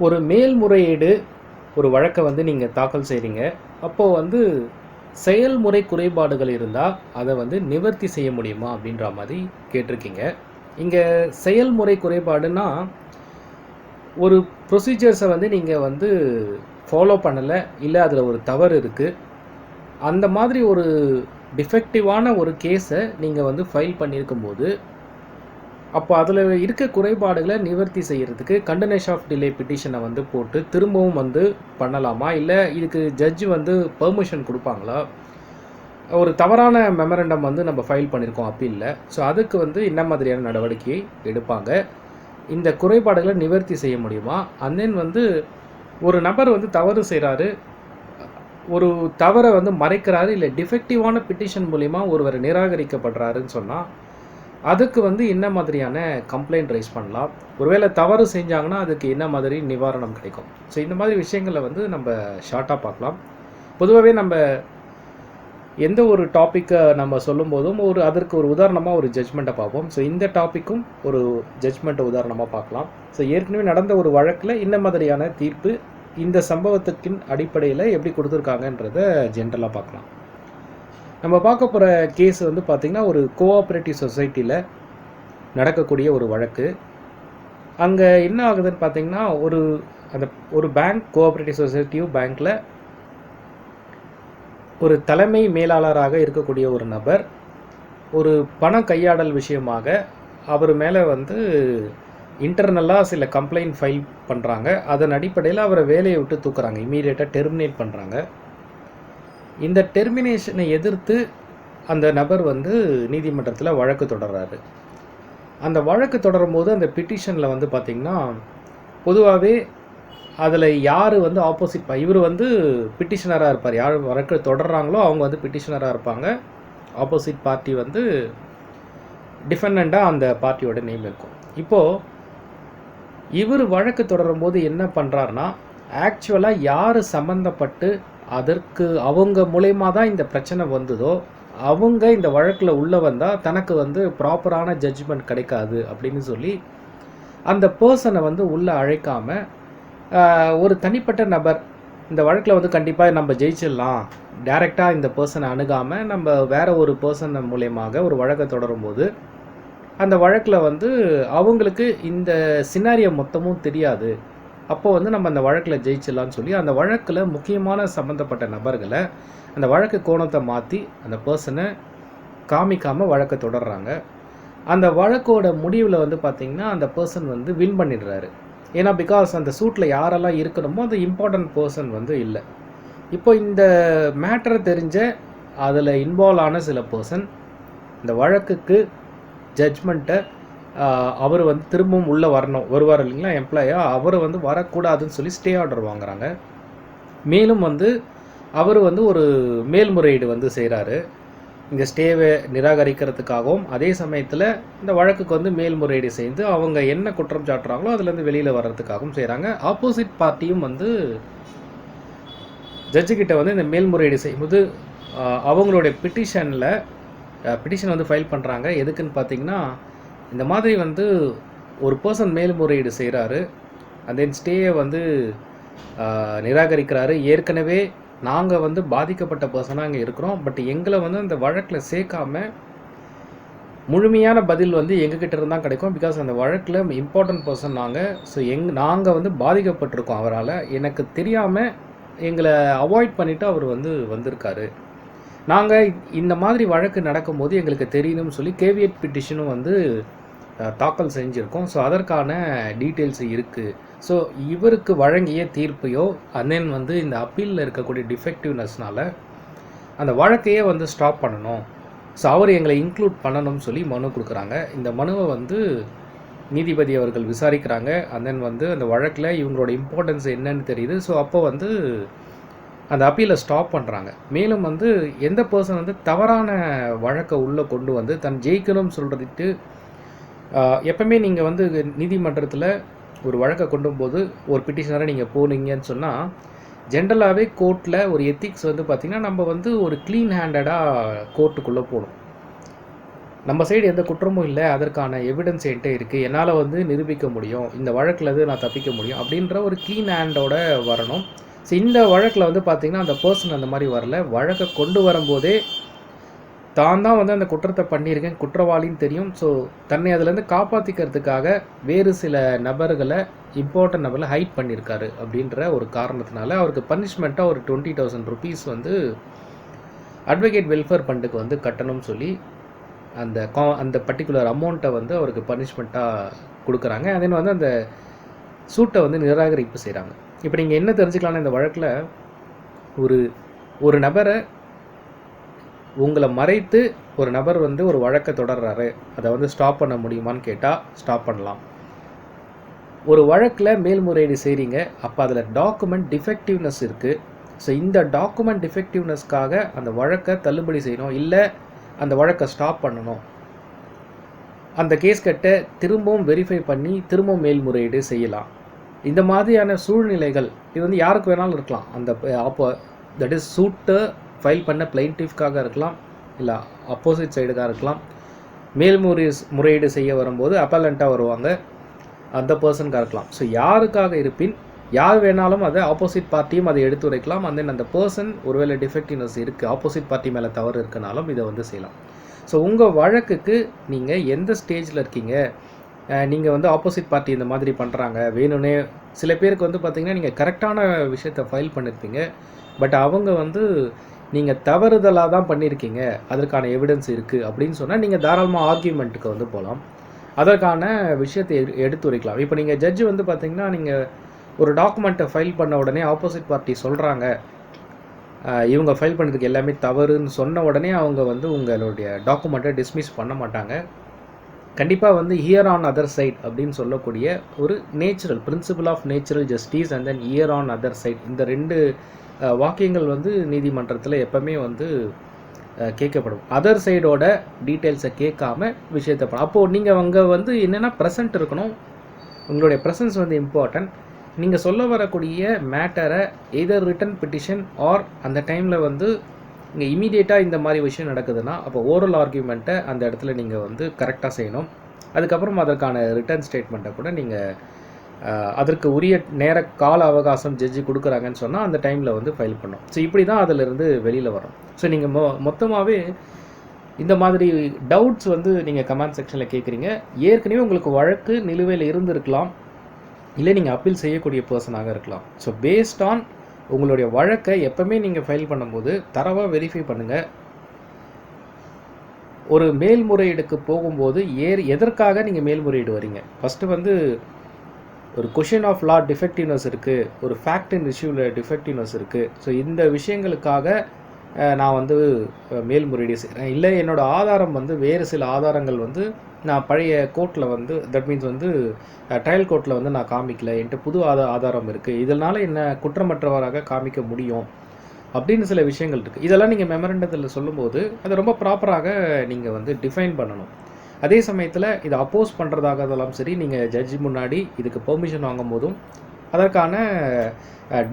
ஒரு மேல்முறையீடு ஒரு வழக்கை வந்து நீங்கள் தாக்கல் செய்கிறீங்க அப்போது வந்து செயல்முறை குறைபாடுகள் இருந்தால் அதை வந்து நிவர்த்தி செய்ய முடியுமா அப்படின்ற மாதிரி கேட்டிருக்கீங்க. இங்கே செயல்முறை குறைபாடுனா ஒரு ப்ரொசீஜர்ஸை வந்து நீங்கள் வந்து ஃபாலோ பண்ணலை இல்லை அதில் ஒரு தவறு இருக்குது அந்த மாதிரி ஒரு டிஃபெக்டிவான ஒரு கேஸை நீங்கள் வந்து ஃபைல் பண்ணியிருக்கும்போது அப்போ அதில் இருக்க குறைபாடுகளை நிவர்த்தி செய்கிறதுக்கு கண்டனேஷன் ஆஃப் டிலே பிட்டிஷனை வந்து போட்டு திரும்பவும் வந்து பண்ணலாமா? இல்லை இதுக்கு ஜட்ஜு வந்து பெர்மிஷன் கொடுப்பாங்களா? ஒரு தவறான மெமரண்டம் வந்து நம்ம ஃபைல் பண்ணியிருக்கோம் அப்பீலில் ஸோ அதுக்கு வந்து என்ன மாதிரியான நடவடிக்கை எடுப்பாங்க? இந்த குறைபாடுகளை நிவர்த்தி செய்ய முடியுமா? அண்ட் தென் வந்து ஒரு நபர் வந்து தவறு செய்கிறாரு ஒரு தவறை வந்து மறைக்கிறாரு. இல்லை டிஃபெக்டிவான பிட்டிஷன் மூலிமா ஒருவர் நிராகரிக்கப்படுறாருன்னு சொன்னால் அதுக்கு வந்து என்ன மாதிரியான கம்ப்ளைண்ட் ரைஸ் பண்ணலாம்? ஒருவேளை தவறு செஞ்சாங்கன்னா அதுக்கு என்ன மாதிரி நிவாரணம் கிடைக்கும்? ஸோ இந்த மாதிரி விஷயங்களை வந்து நம்ம ஷார்ட்டாக பார்க்கலாம். பொதுவாகவே நம்ம எந்த ஒரு டாப்பிக்கை நம்ம சொல்லும்போதும் ஒரு அதற்கு ஒரு உதாரணமாக ஒரு ஜட்ஜ்மெண்ட்டை பார்ப்போம். ஸோ இந்த டாப்பிக்கும் ஒரு ஜட்ஜ்மெண்ட்டை உதாரணமாக பார்க்கலாம். ஸோ ஏற்கனவே நடந்த ஒரு வழக்கில் இந்த மாதிரியான தீர்ப்பு இந்த சம்பவத்துக்கின் அடிப்படையில் எப்படி கொடுத்துருக்காங்கன்றத ஜென்ரலாக பார்க்கலாம். நம்ம பார்க்க போகிற கேஸ் வந்து பார்த்திங்கன்னா ஒரு கோஆப்ரேட்டிவ் சொசைட்டியில் நடக்கக்கூடிய ஒரு வழக்கு. அங்கே என்ன ஆகுதுன்னு பார்த்தீங்கன்னா ஒரு அந்த ஒரு பேங்க் கோஆப்ரேட்டிவ் சொசைட்டிவ் பேங்க்கில் ஒரு தலைமை மேலாளராக இருக்கக்கூடிய ஒரு நபர் ஒரு பண கையாடல் விஷயமாக அவர் மேலே வந்து இன்டர்னலாக சில கம்ப்ளைண்ட் ஃபைல் பண்ணுறாங்க அதன் அடிப்படையில் அவரை வேலையை விட்டு தூக்குறாங்க. இமீடியட்டாக டெர்மினேட் பண்ணுறாங்க இந்த டெர்மினேஷனை எதிர்த்து அந்த நபர் வந்து நீதிமன்றத்தில் வழக்கு தொடர்றாரு. அந்த வழக்கு தொடரும் போது அந்த பிட்டிஷனில் வந்து பார்த்திங்கன்னா பொதுவாகவே அதில் யார் வந்து ஆப்போசிட் இவர் வந்து பிட்டிஷனராக இருப்பார். யார் வழக்கு தொடர்றாங்களோ அவங்க வந்து பிட்டிஷனராக இருப்பாங்க. ஆப்போசிட் பார்ட்டி வந்து டிஃபெண்ட்டாக அந்த பார்ட்டியோட நேம் இருக்கும். இப்போது இவர் வழக்கு தொடரும் போது என்ன பண்ணுறாருனா ஆக்சுவலாக யார் சம்மந்தப்பட்டு அதற்கு அவங்க மூலயமா தான் இந்த பிரச்சனை வந்ததோ அவங்க இந்த வழக்கில் உள்ளே வந்தால் தனக்கு வந்து ப்ராப்பரான ஜட்ஜ்மெண்ட் கிடைக்காது அப்படின்னு சொல்லி அந்த பர்சனை வந்து உள்ளே அழைக்காமல் ஒரு தனிப்பட்ட நபர் இந்த வழக்கில் வந்து கண்டிப்பாக நம்ம ஜெயிச்சிடலாம். டைரெக்டாக இந்த பர்சனை அணுகாமல் நம்ம வேற ஒரு பர்சன் மூலயமாக ஒரு வழக்கை தொடரும்போது அந்த வழக்கில் வந்து அவங்களுக்கு இந்த சினாரியம் மொத்தமும் தெரியாது. அப்போ வந்து நம்ம அந்த வழக்கில் ஜெயிச்சிடலாம்னு சொல்லி அந்த வழக்கில் முக்கியமான சம்மந்தப்பட்ட நபர்களை அந்த வழக்கு கோணத்தை மாற்றி அந்த பர்சனை காமிக்காமல் வழக்கை தொடர்றாங்க. அந்த வழக்கோட முடிவில் வந்து பார்த்திங்கன்னா அந்த பர்சன் வந்து வின் பண்ணிடுறாரு. ஏன்னா பிகாஸ் அந்த சூட்டில் யாரெல்லாம் இருக்கணுமோ அந்த இம்பார்ட்டன்ட் பர்சன் வந்து இல்லை. இப்போ இந்த மேட்டரை தெரிஞ்ச அதில் இன்வால்வ் ஆன சில பர்சன் இந்த வழக்குக்கு ஜட்ஜ்மெண்ட்டை அவர் வந்து திரும்பவும் உள்ளே வரணும். வருவார் இல்லைங்களா எம்ப்ளாயாக அவர் வந்து வரக்கூடாதுன்னு சொல்லி ஸ்டே ஆர்டர் வாங்குறாங்க. மேலும் வந்து அவர் வந்து ஒரு மேல்முறையீடு வந்து செய்கிறாரு இங்கே ஸ்டேவை நிராகரிக்கிறதுக்காகவும் அதே சமயத்தில் இந்த வழக்குக்கு வந்து மேல்முறையீடு செய்து அவங்க என்ன குற்றம் சாட்டுறாங்களோ அதுலேருந்து வெளியில் வர்றதுக்காகவும் செய்கிறாங்க ஆப்போசிட் பார்ட்டியும் வந்து ஜட்ஜுக்கிட்ட வந்து இந்த மேல்முறையீடு செய்யும்போது அவங்களுடைய பிட்டிஷனில் பிட்டிஷன் வந்து ஃபைல் பண்ணுறாங்க எதுக்குன்னு பார்த்தீங்கன்னா இந்த மாதிரி வந்து ஒரு பர்சன் மேல்முறையீடு செய்கிறாரு அண்ட் தென் ஸ்டேயை வந்து நிராகரிக்கிறாரு. ஏற்கனவே நாங்கள் வந்து பாதிக்கப்பட்ட பர்சனாக அங்கே இருக்கிறோம். பட் எங்களை வந்து அந்த வழக்கில் சேர்க்காம முழுமையான பதில் வந்து எங்ககிட்ட இருந்தால் கிடைக்கும். பிகாஸ் அந்த வழக்கில் இம்பார்ட்டன்ட் பர்சன் நாங்கள் ஸோ எங் நாங்கள் வந்து பாதிக்கப்பட்டிருக்கோம் அவரால். எனக்கு தெரியாமல் எங்களை அவாய்ட் பண்ணிவிட்டு அவர் வந்து வந்திருக்காரு. நாங்கள் இந்த மாதிரி வழக்கு நடக்கும்போது எங்களுக்கு தெரியணும்னு சொல்லி கேவியட் பிட்டிஷனும் வந்து தாக்கல் செஞ்சுருக்கோம். ஸோ அதற்கான டீட்டெயில்ஸ் இருக்குது ஸோ இவருக்கு வழங்கிய தீர்ப்பையோ அண்ட் தென் வந்து இந்த அப்பீலில் இருக்கக்கூடிய டிஃபெக்டிவ்னஸ்னால் அந்த வழக்கையே வந்து ஸ்டாப் பண்ணணும். ஸோ அவர் எங்களை இன்க்ளூட் பண்ணணும்னு சொல்லி மனு கொடுக்குறாங்க. இந்த மனுவை வந்து நீதிபதி அவர்கள் விசாரிக்கிறாங்க. And தென் வந்து அந்த வழக்கில் இவங்களோட இம்பார்ட்டன்ஸ் என்னன்னு தெரியுது. ஸோ அப்போ வந்து அந்த அப்பீலை ஸ்டாப் பண்ணுறாங்க மேலும் வந்து எந்த பர்சன் வந்து தவறான வழக்கை உள்ளே கொண்டு வந்து தன் ஜெயிக்கணும்னு சொல்கிறதுக்கு எப்பவுமே நீங்கள் வந்து நீதிமன்றத்தில் ஒரு வழக்கை கொண்டு போது ஒரு பிட்டிஷனராக நீங்கள் போனீங்கன்னு சொன்னால் ஜென்ரலாகவே கோர்ட்டில் ஒரு எத்திக்ஸ் வந்து பார்த்திங்கன்னா நம்ம வந்து ஒரு க்ளீன் ஹேண்டடாக கோர்ட்டுக்குள்ளே போகணும். நம்ம சைடு எந்த குற்றமும் இல்லை அதற்கான எவிடன்ஸ் என்கிட்ட இருக்குது என்னால் வந்து நிரூபிக்க முடியும் இந்த வழக்கில் இருந்து நான் தப்பிக்க முடியும் அப்படின்ற ஒரு க்ளீன் ஹேண்டோட வரணும். ஸோ இந்த வழக்கில் வந்து பார்த்திங்கன்னா அந்த பர்சன் அந்த மாதிரி வரல. வழக்கை கொண்டு வரும்போதே தான் தான் வந்து அந்த குற்றத்தை பண்ணியிருக்கேன். குற்றவாளின்னு தெரியும். ஸோ தன்னை அதுலேருந்து காப்பாற்றிக்கிறதுக்காக வேறு சில நபர்களை இம்பார்ட்டன்ட் நபரில் ஹைட் பண்ணியிருக்காரு அப்படின்ற ஒரு காரணத்தினால அவருக்கு பனிஷ்மெண்ட்டாக ஒரு டுவெண்ட்டி தௌசண்ட் ருபீஸ் வந்து அட்வொகேட் வெல்ஃபேர் ஃபண்டுக்கு வந்து கட்டணும்னு சொல்லி அந்த கா அந்த பர்டிகுலர் அமௌண்ட்டை வந்து அவருக்கு பனிஷ்மெண்ட்டாக கொடுக்குறாங்க. அதே வந்து அந்த சூட்டை வந்து நிராகரிப்பு செய்கிறாங்க இப்போ நீங்கள் என்ன தெரிஞ்சுக்கலாம்னு இந்த வழக்கில் ஒரு ஒரு நபரை உங்களை மறைத்து ஒரு நபர் வந்து ஒரு வழக்கை தொடர்றாரு. அதை வந்து ஸ்டாப் பண்ண முடியுமான்னு கேட்டால் ஸ்டாப் பண்ணலாம். ஒரு வழக்கில் மேல்முறையீடு செய்கிறீங்க அப்போ அதில் டாக்குமெண்ட் டிஃபெக்டிவ்னஸ் இருக்குது ஸோ இந்த டாக்குமெண்ட் டிஃபெக்டிவ்னஸ்க்காக அந்த வழக்கை தள்ளுபடி செய்யணும். இல்லை அந்த வழக்கை ஸ்டாப் பண்ணணும். அந்த கேஸ் கட்டை திரும்பவும் வெரிஃபை பண்ணி திரும்பவும் மேல்முறையீடு செய்யலாம். இந்த மாதிரியான சூழ்நிலைகள் இது வந்து யாருக்கு வேணாலும் இருக்கலாம். அந்த அப்போ தட் இஸ் சூட்டு ஃபைல் பண்ண பிளைன்டிஃப்காக இருக்கலாம் இல்லை அப்போசிட் சைடுக்காக இருக்கலாம் மேல்முறை முறையீடு செய்ய வரும்போது அப்பலண்ட்டாக வருவாங்க அந்த பர்சனுக்காக இருக்கலாம். ஸோ யாருக்காக இருப்பின் யார் வேணாலும் அதை ஆப்போசிட் பார்ட்டியும் அதை எடுத்துரைக்கலாம் அந்த பர்சன் ஒருவேளை டிஃபெக்டிவ்னஸ் இருக்குது ஆப்போசிட் பார்ட்டி மேலே தவறு இருக்குனாலும் இதை வந்து செய்யலாம். ஸோ உங்கள் வழக்குக்கு நீங்கள் எந்த ஸ்டேஜில் இருக்கீங்க? நீங்கள் வந்து ஆப்போசிட் பார்ட்டி இந்த மாதிரி பண்ணுறாங்க வேணும்னே சில பேருக்கு வந்து பார்த்திங்கன்னா நீங்கள் கரெக்டான விஷயத்தை ஃபைல் பண்ணியிருப்பீங்க பட் அவங்க வந்து நீங்கள் தவறுதலாக தான் பண்ணியிருக்கீங்க அதற்கான எவிடன்ஸ் இருக்குது அப்படின்னு சொன்னால் நீங்கள் தாராளமாக ஆர்கியூமெண்ட்டுக்கு வந்து போகலாம் அதற்கான விஷயத்தை எடு- எடுத்துரைக்கலாம். இப்போ நீங்கள் ஜட்ஜு வந்து பார்த்தீங்கன்னா நீங்கள் ஒரு டாக்குமெண்ட்டை ஃபைல் பண்ண உடனே ஆப்போசிட் பார்ட்டி சொல்கிறாங்க இவங்க ஃபைல் பண்ணதுக்கு எல்லாமே தவறுன்னு சொன்ன உடனே அவங்க வந்து உங்களுடைய டாக்குமெண்ட்டை டிஸ்மிஸ் பண்ண மாட்டாங்க. கண்டிப்பாக வந்து ஹியர் ஆன் அதர் சைட் அப்படின்னு சொல்லக்கூடிய ஒரு natural principle of natural justice and then here on other side இந்த ரெண்டு வாக்கியங்கள் வந்து நீதிமன்றத்தில் எப்போவுமே வந்து கேட்கப்படும். அதர் சைடோட டீட்டெயில்ஸை கேட்காம விஷயத்தை அப்போது நீங்கள் அங்கே வந்து என்னென்னா ப்ரெசன்ட் இருக்கணும். உங்களுடைய ப்ரெசன்ஸ் வந்து இம்பார்ட்டன்ட் நீங்கள் சொல்ல வரக்கூடிய மேட்டரை எதர் ரிட்டன் பிட்டிஷன் ஆர் அந்த டைமில் வந்து இங்கே இமீடியேட்டாக இந்த மாதிரி விஷயம் நடக்குதுன்னா அப்போ ஓரல் ஆர்கியூமெண்ட்டை அந்த இடத்துல நீங்கள் வந்து கரெக்டாக செய்யணும். அதுக்கப்புறம் அதற்கான ரிட்டர்ன் ஸ்டேட்மெண்ட்டை கூட நீங்கள் அதற்கு உரிய நேர கால அவகாசம் ஜட்ஜி கொடுக்குறாங்கன்னு சொன்னால் அந்த டைமில் வந்து ஃபைல் பண்ணோம். ஸோ இப்படி தான் அதிலிருந்து வெளியில் வரும். ஸோ நீங்கள் மொ மொத்தமாகவே இந்த மாதிரி டவுட்ஸ் வந்து நீங்கள் கமெண்ட் செக்ஷனில் கேட்குறீங்க ஏற்கனவே உங்களுக்கு வழக்கு நிலுவையில் இருந்திருக்கலாம். இல்லை நீங்கள் அப்பீல் செய்யக்கூடிய பர்சனாக இருக்கலாம். ஸோ பேஸ்ட் ஆன் உங்களுடைய வழக்கை எப்பவுமே நீங்கள் ஃபைல் பண்ணும்போது தரவாக வெரிஃபை பண்ணுங்கள் ஒரு மேல்முறையீடுக்கு போகும்போது ஏர் எதற்காக நீங்கள் மேல்முறையீடு வரீங்க ஃபஸ்ட்டு வந்து ஒரு கொஷின் ஆஃப் லா டிஃபெக்டிவ்னஸ் இருக்குது ஒரு ஃபேக்ட் இன் இஷ்யூவில் டிஃபெக்டிவ்னஸ் இருக்குது ஸோ இந்த விஷயங்களுக்காக நான் வந்து மேல்முறையீடு செய்கிறேன் இல்லை என்னோட ஆதாரம் வந்து வேறு சில ஆதாரங்கள் வந்து நான் பழைய கோர்ட்டில் வந்து தட் மீன்ஸ் வந்து ட்ரையல் கோர்ட்டில் வந்து நான் காமிக்கல. என்கிட்ட புது ஆதா ஆதாரம் இருக்குது இதனால் என்ன குற்றமற்றவராக காமிக்க முடியும் அப்படின்னு சில விஷயங்கள் இருக்குது இதெல்லாம் நீங்கள் மெமரண்டத்தில் சொல்லும்போது அதை ரொம்ப ப்ராப்பராக நீங்கள் வந்து டிஃபைன் பண்ணணும். அதே சமயத்தில் இதை அப்போஸ் பண்ணுறதாக இருந்தாலும் சரி நீங்கள் ஜட்ஜி முன்னாடி இதுக்கு பெர்மிஷன் வாங்கும் போதும் அதற்கான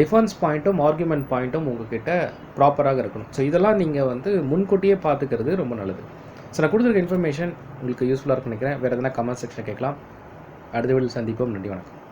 டிஃபென்ஸ் பாயிண்ட்டும் ஆர்குமெண்ட் பாயிண்ட்டும் உங்ககிட்ட ப்ராப்பராக இருக்கணும். ஸோ இதெல்லாம் நீங்கள் வந்து முன்கூட்டியே பார்த்துக்கிறது ரொம்ப நல்லது. ஸோ நான் கொடுத்துருக்க இன்ஃபர்மேஷன் உங்களுக்கு யூஸ்ஃபுல்லாக இருக்குன்னு நினைக்கிறேன். வேறு எதனா கமெண்ட் செக்ஷனில் கேட்கலாம். அடுத்த வீடியோ சந்திப்போம். நன்றி வணக்கம்.